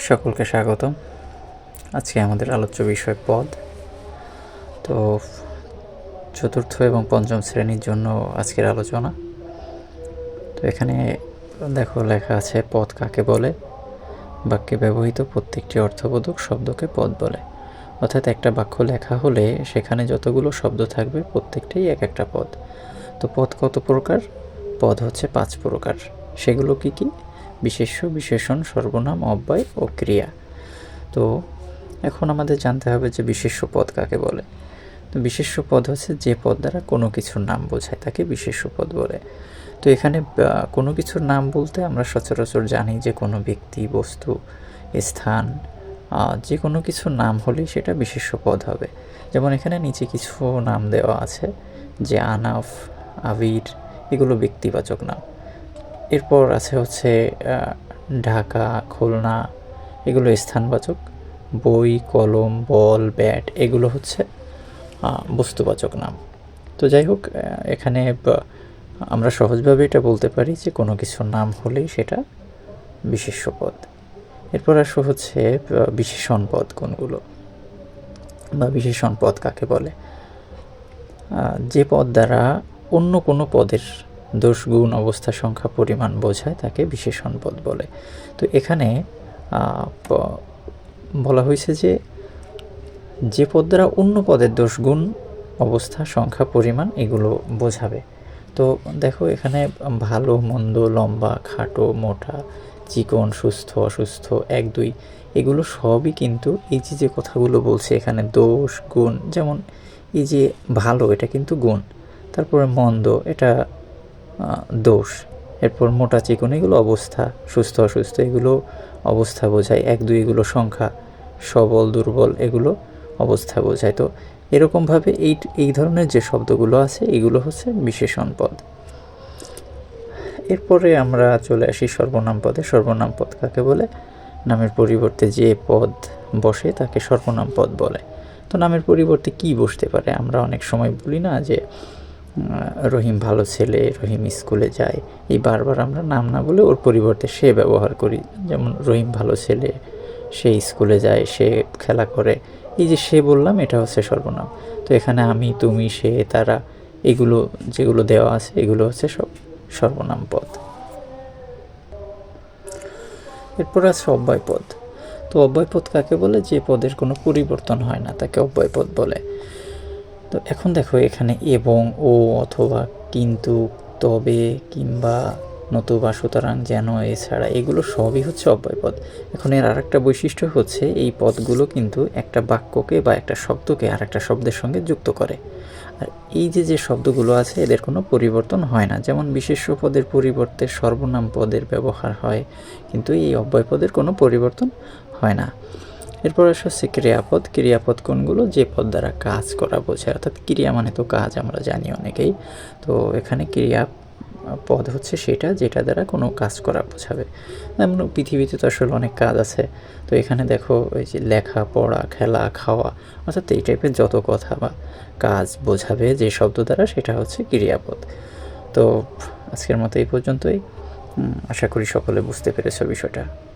সকলকে স্বাগতম। আজকে আমাদের আলোচ্য বিষয় পদ। তো চতুর্থ এবং পঞ্চম শ্রেণির জন্য আজকের আলোচনা। তো এখানে দেখো লেখা আছে, পদ কাকে বলে? বাক্যে ব্যবহৃত প্রত্যেকটি অর্থবোধক শব্দকে পদ বলে। অর্থাৎ একটা বাক্য লেখা হলে সেখানে যতগুলো শব্দ থাকবে, প্রত্যেকটাই এক একটা পদ। তো পদ কত প্রকার? পদ হচ্ছে পাঁচ প্রকার। সেগুলো কি কি? বিশেষ্য, বিশেষণ, সর্বনাম, অব্যয় ও ক্রিয়া। তো এখন আমাদের জানতে হবে যে বিশেষ্য পদ কাকে বলে? তো বিশেষ্য পদ হচ্ছে যে পদ দ্বারা কোনো কিছুর নাম বোঝায়, তাকে বিশেষ্য পদ বলে। তো এখানে কোনো কিছুর নাম বলতে আমরা সচরাচর জানি যে কোনো ব্যক্তি, বস্তু, স্থান যে কোনো কিছুর নাম হলেই সেটা বিশেষ্য পদ হবে। যেমন এখানে নিচে কিছু নাম দেওয়া আছে, যে আনাফ, আবির, এগুলো ব্যক্তিবাচক নাম। এরপর আছে হচ্ছে ঢাকা, খুলনা, এগুলো স্থানবাচক। বই, কলম, বল, ব্যাট, এগুলো হচ্ছে বস্তুবাচক নাম। তো যাই হোক এখানে আমরা সহজভাবে এটা বলতে পারি যে কোনো কিছুর নাম হলেই সেটা বিশেষ্য পদ। এরপর আসো হচ্ছে বিশেষণ পদ কোনগুলো? বা বিশেষণ পদ কাকে বলে? যে পদ দ্বারা অন্য কোনো পদের দোষ গুণ অবস্থা সংখ্যা পরিমাণ বোঝায় তাকে বিশেষণ পদ বলে। তো এখানে বলা হয়েছে যে যে পদ দ্বারা অন্য পদের দোষ গুণ অবস্থা সংখ্যা পরিমাণ এগুলো বোঝাবে। তো দেখো, এখানে ভালো, মন্দ, লম্বা, খাটো, মোটা, চিকন, সুস্থ, অসুস্থ, এক, দুই, এগুলো সবই কিন্তু এই যে যে কথাগুলো বলছে এখানে দোষ গুণ যেমন এই যে ভালো, এটা কিন্তু গুণ। তারপরে মন্দ, এটা দোষ। এরপর মোটা চিকন, এগুলো অবস্থা, সুস্থ অসুস্থ, এগুলো অবস্থা বোঝায়। এক, দুই, এগুলো সংখ্যা, সবল, দুর্বল, এগুলো অবস্থা বোঝায়। তো এরকমভাবে এই এই ধরনের যে শব্দগুলো আছে, এগুলো হচ্ছে বিশেষণ পদ। এরপরে আমরা চলে আসি সর্বনাম পদে। সর্বনাম পদ কাকে বলে? নামের পরিবর্তে যে পদ বসে, তাকে সর্বনাম পদ বলে। তো নামের পরিবর্তে কি বসতে পারে? আমরা অনেক সময় বলি না যে রহিম ভালো ছেলে, রহিম স্কুলে যায়। এই বারবার আমরা নাম না বলে ওর পরিবর্তে সে ব্যবহার করি। যেমন রহিম ভালো ছেলে, সে স্কুলে যায়, সে খেলা করে। এই যে সে বললাম, এটা হচ্ছে সর্বনাম। তো এখানে আমি, তুমি, সে, তারা, এগুলো যেগুলো দেওয়া আছে, এগুলো হচ্ছে সব সর্বনাম পদ। এরপর আছে অব্যয় পদ। তো অব্যয় পদ কাকে বলে? যে পদের কোনো পরিবর্তন হয় না, তাকে অব্যয় পদ বলে। তো এখন দেখো এখানে এবং, ও অথবা কিন্তু, তবে কিংবা নতুবা, সুতরাং যেন, এছাড়া এগুলো সবই হচ্ছে অব্যয়পদ। এখন এর আরেকটা বৈশিষ্ট্য হচ্ছে এই পদগুলো কিন্তু একটা বাক্যকে বা একটা শব্দকে আর একটা শব্দের সঙ্গে যুক্ত করে। আর এই যে যে শব্দগুলো আছে, এদের কোনো পরিবর্তন হয় না। যেমন বিশেষ্য পদের পরিবর্তে সর্বনাম পদের ব্যবহার হয়, কিন্তু এই অব্যয় পদের কোনো পরিবর্তন হয় না। এরপর আসা হচ্ছে ক্রিয়াপদ। ক্রিয়াপদ কোনগুলো? যে পদ দ্বারা কাজ করা বোঝায়। অর্থাৎ ক্রিয়া মানে তো কাজ, আমরা জানি অনেকেই। তো এখানে ক্রিয়া পদ হচ্ছে সেটা, যেটা দ্বারা কোনো কাজ করা বোঝাবে। যেমন পৃথিবীতে তো আসলে অনেক কাজ আছে। তো এখানে দেখো ওই যে লেখা, পড়া, খেলা, খাওয়া, অর্থাৎ এই টাইপের যত কথা বা কাজ বোঝাবে যে শব্দ দ্বারা, সেটা হচ্ছে ক্রিয়াপদ। তো আজকের মতো এই পর্যন্তই। আশা করি সকলে বুঝতে পেরেছ বিষয়টা।